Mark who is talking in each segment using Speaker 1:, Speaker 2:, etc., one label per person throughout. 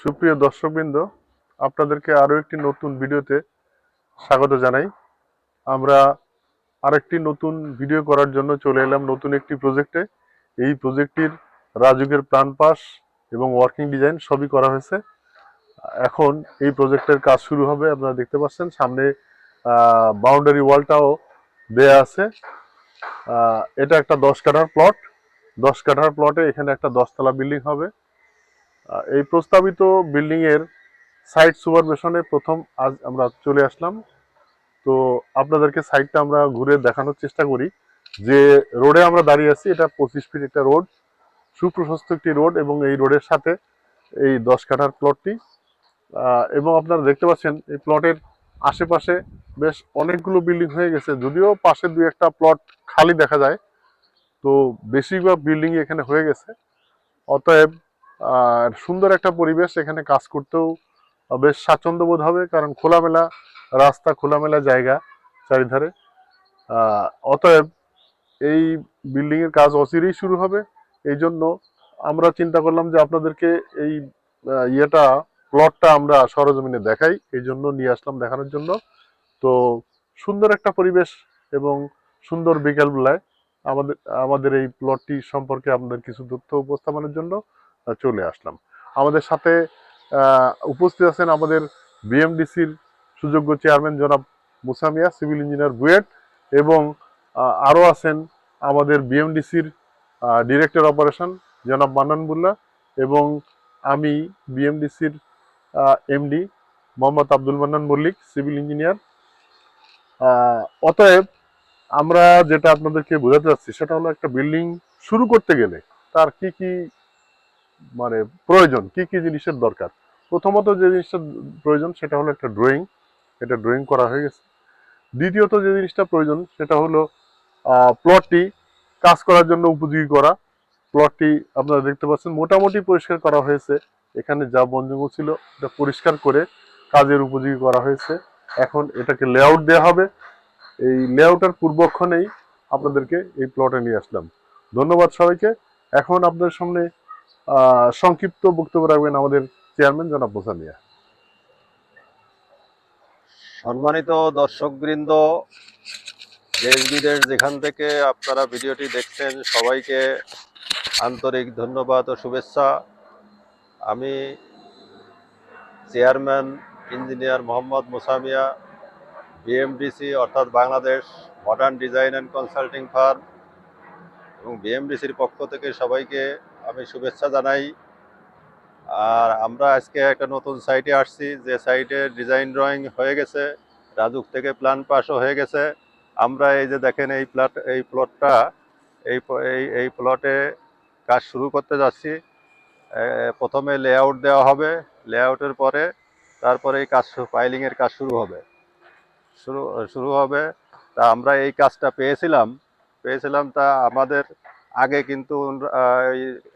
Speaker 1: সুপ্রিয় দর্শকবৃন্দ, আপনাদেরকে আরও একটি নতুন ভিডিওতে স্বাগত জানাই। আমরা আরেকটি নতুন ভিডিও করার জন্য চলে এলাম নতুন একটি প্রজেক্টে। এই প্রজেক্টটির রাজুকের প্ল্যান পাস এবং ওয়ার্কিং ডিজাইন সবই করা হয়েছে। এখন এই প্রজেক্টের কাজ শুরু হবে, আপনারা দেখতে পাচ্ছেন, সামনে বাউন্ডারি ওয়ালটাও দেয়া আছে। এটা একটা দশ কাঠার প্লট দশ কাঠার প্লটে এখানে একটা দশতলা বিল্ডিং হবে। এই প্রস্তাবিত বিল্ডিং এর সাইট সুপারভিশনে প্রথম আজ আমরা চলে আসলাম। তো আপনাদেরকে সাইটটা আমরা ঘুরে দেখানোর চেষ্টা করি। যে রোডে আমরা দাঁড়িয়ে আছি, এটা পঁচিশ ফিট একটা রোড সুপ্রশস্ত একটি রোড এবং এই রোডের সাথে এই দশ কাঠার প্লটটি এবং আপনারা দেখতে পাচ্ছেন, এই প্লটের আশেপাশে বেশ অনেকগুলো বিল্ডিং হয়ে গেছে। যদিও পাশে দুই একটা প্লট খালি দেখা যায়, তো বেশিরভাগ বিল্ডিং এখানে হয়ে গেছে। অতএব আর সুন্দর একটা পরিবেশ এখানে কাজ করতেও বেশ স্বাচ্ছন্দ্য বোধ হবে, কারণ খোলামেলা রাস্তা, খোলামেলা জায়গা চারিধারে। অতএব এই বিল্ডিং এর কাজ অচিরেই শুরু হবে। এই জন্য আমরা চিন্তা করলাম যে আপনাদেরকে এই ইয়েটা প্লটটা আমরা সরজমিনে দেখাই। এই জন্য নিয়ে আসলাম দেখানোর জন্য। তো সুন্দর একটা পরিবেশ এবং সুন্দর বিকেলবেলায় আমাদের আমাদের এই প্লটটি সম্পর্কে আপনাদের কিছু তথ্য উপস্থাপনের জন্য। চলে আসলাম। আমাদের সাথে উপস্থিত আছেন আমাদের বিএমডিসির সুযোগ্য চেয়ারম্যান জনাব মুসামিয়া, সিভিল ইঞ্জিনিয়ার বুয়েট এবং আরও আছেন আমাদের বিএমডিসির ডিরেক্টর অপারেশন জনাব মান্নানবুল্লাহ এবং আমি বিএমডিসির MD Mohammad Abdul Mannan Mallik, civil engineer. অতএব আমরা যেটা আপনাদেরকে বোঝাতে চাচ্ছি, সেটা হলো একটা বিল্ডিং শুরু করতে গেলে তার কি কি মানে প্রয়োজন, কি কি জিনিসের দরকার? প্রথমত যে জিনিসটা প্রয়োজন সেটা হলো একটা ড্রয়িং এটা ড্রয়িং করা হয়ে গেছে। দ্বিতীয়ত যে জিনিসটা প্রয়োজন সেটা হলো প্লটটি কাজ করার জন্য উপযোগী করা। প্লটটি আপনারা দেখতে পাচ্ছেন, মোটামুটি পরিষ্কার করা হয়েছে। এখানে যা বন ছিল এটা পরিষ্কার করে কাজের উপযোগী করা হয়েছে। এখন এটাকে লেআউট দেওয়া হবে। এই লেআউটের পূর্বক্ষণেই আপনাদেরকে এই প্লটে নিয়ে আসলাম। ধন্যবাদ সবাইকে। এখন আপনাদের সামনে সংক্ষিপ্ত বক্তব্য রাখবেন আমাদের চেয়ারম্যান জনাব মোসামিয়া
Speaker 2: সম্মানিত দর্শকবৃন্দ, দেশ বিদেশ যেখান থেকে আপনারা ভিডিওটি দেখছেন, সবাইকে আন্তরিক ধন্যবাদ ও শুভেচ্ছা। আমি chairman engineer Mohammad Musamia BMDC অর্থাৎ Bangladesh modern design and consulting firm, এবং বিএমডিসির পক্ষ থেকে সবাইকে আমি শুভেচ্ছা জানাই। আর আমরা আজকে একটা নতুন সাইটে আসছি, যে সাইটে ডিজাইন ড্রয়িং হয়ে গেছে, রাজুক থেকে প্ল্যান পাশও হয়ে গেছে। আমরা এই যে দেখেন, এই প্লট এই প্লটটা এই এই প্লটে কাজ শুরু করতে যাচ্ছি। প্রথমে লেআউট দেওয়া হবে। লেআউটের পরে তারপরে এই কাজ পাইলিংয়ের কাজ শুরু হবে। শুরু শুরু হবে। তা আমরা এই কাজটা পেয়েছিলাম। পেয়েছিলাম তা আমাদের আগে কিন্তু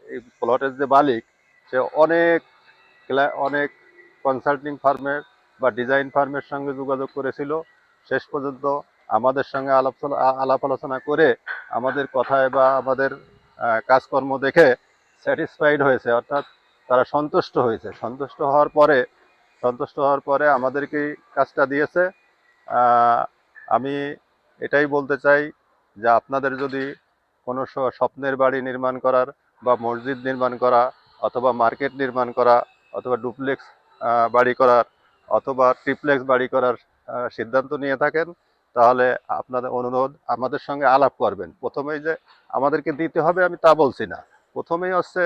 Speaker 2: এই- প্লটের যে মালিক, সে অনেক অনেক কনসাল্টিং ফার্মের বা ডিজাইন ফার্মের সঙ্গে যোগাযোগ করেছিল। শেষ পর্যন্ত আমাদের সঙ্গে আলাপ আলাপ আলোচনা করে আমাদের কথায় বা আমাদের কাজকর্ম দেখে স্যাটিসফাইড হয়েছে। অর্থাৎ তারা সন্তুষ্ট হয়েছে। সন্তুষ্ট হওয়ার পরে, সন্তুষ্ট হওয়ার পরে আমাদেরকেই কাজটা দিয়েছে। আমি এটাই বলতে চাই যে আপনাদের যদি কোনো স্বপ্নের বাড়ি নির্মাণ করার বা মসজিদ নির্মাণ করা অথবা মার্কেট নির্মাণ করা অথবা ডুপ্লেক্স বাড়ি করার অথবা ট্রিপ্লেক্স বাড়ি করার সিদ্ধান্ত নিয়ে থাকেন, তাহলে আপনাদের অনুরোধ আমাদের সঙ্গে আলাপ করবেন। প্রথমেই যে আমাদেরকে দিতে হবে আমি তা বলছি না। প্রথমেই হচ্ছে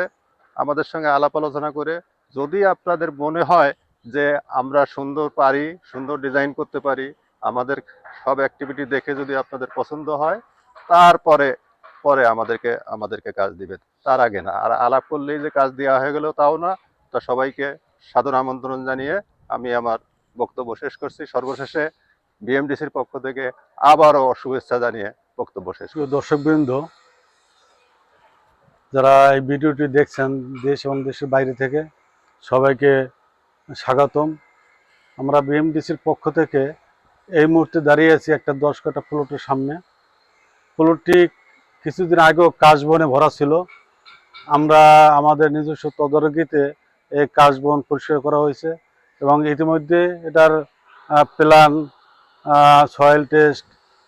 Speaker 2: আমাদের সঙ্গে আলাপ আলোচনা করে যদি আপনাদের মনে হয় যে আমরা সুন্দর পারি, সুন্দর ডিজাইন করতে পারি, আমাদের সব অ্যাক্টিভিটি দেখে যদি আপনাদের পছন্দ হয়, তারপরে পরে আমাদেরকে আমাদেরকে কাজ দিবে। তার আগে না আর আলাপ করলেই যে কাজ দেওয়া হয়ে গেল তাও না। তা সবাইকে সাদর আমন্ত্রণ জানিয়ে আমি আমার বক্তব্য শেষ করছি। সর্বশেষে বিএমডিসির পক্ষ থেকে আবারও শুভেচ্ছা জানিয়ে বক্তব্য শেষ
Speaker 3: দর্শকবৃন্দ যারা এই ভিডিওটি দেখছেন দেশ এবং দেশের বাইরে থেকে সবাইকে স্বাগতম। আমরা বিএমডিসির পক্ষ থেকে এই মুহূর্তে দাঁড়িয়ে আছি একটা দশ কাটা প্লটের সামনে। প্লটটি কিছুদিন আগেও কাশ বনে ভরা ছিল। আমরা আমাদের নিজস্ব তদারকিতে এই কাশবন পরিষ্কার করা হয়েছে এবং ইতিমধ্যে এটার প্ল্যান সয়েল টেস্ট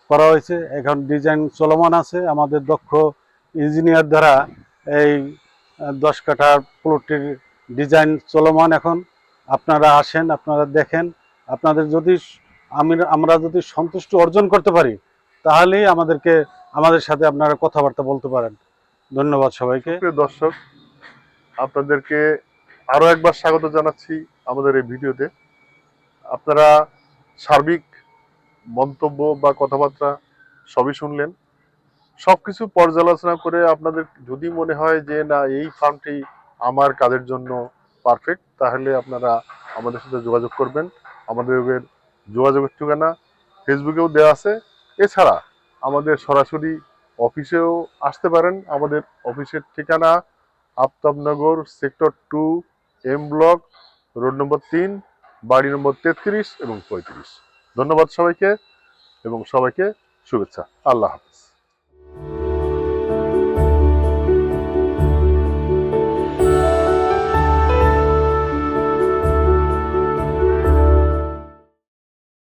Speaker 3: করা হয়েছে। এখন ডিজাইন চলমান আছে। আমাদের দক্ষ ইঞ্জিনিয়ার দ্বারা এই দশ কাঠার প্লটটির ডিজাইন চলমান এখন। আপনারা আসেন, আপনারা দেখেন। আপনাদের যদি আমি আমরা যদি সন্তুষ্ট অর্জন করতে পারি, তাহলেই আমাদেরকে আমাদের সাথে আপনারা কথাবার্তা বলতে পারেন। ধন্যবাদ সবাইকে।
Speaker 1: দর্শক, আপনাদেরকে আরও একবার স্বাগত জানাচ্ছি আমাদের এই ভিডিওতে। আপনারা সার্বিক মন্তব্য বা কথাবার্তা সবই শুনলেন। সবকিছু পর্যালোচনা করে আপনাদের যদি মনে হয় যে, না, এই ফার্মটি আমার কাজের জন্য পারফেক্ট, তাহলে আপনারা আমাদের সাথে যোগাযোগ করবেন। আমাদের যোগাযোগের ঠিকানা ফেসবুকেও দেওয়া আছে। এছাড়া আমাদের সরাসরি অফিসেও আসতে পারেন। আমাদের অফিসের ঠিকানা Aftabnagar sector two, M block, road number তিন, বাড়ি নম্বর তেত্রিশ এবং পঁয়ত্রিশ। ধন্যবাদ সবাইকে এবং সবাইকে শুভেচ্ছা। আল্লাহ হাফিজ।